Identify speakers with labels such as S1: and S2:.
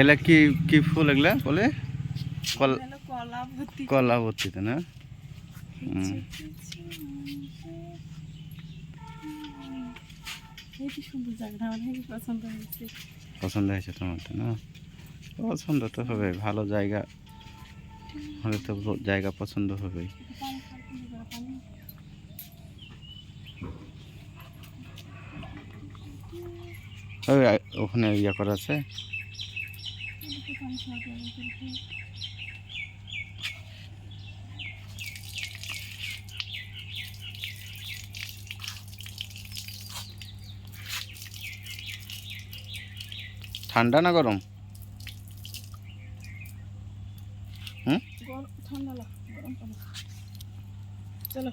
S1: এলা কি কি ফুল এগুলা বলে? কল
S2: হলো কলা ভর্তি
S1: না?
S2: পছন্দ হয়েছে।
S1: তোমার তো না? পছন্দ তো হবে ভালো জায়গা হলে তো জায়গা পছন্দ হবেই। ওখানে ইয়ে করা আছে। ঠান্ডা না গরম?
S2: লাগ গরম চলো।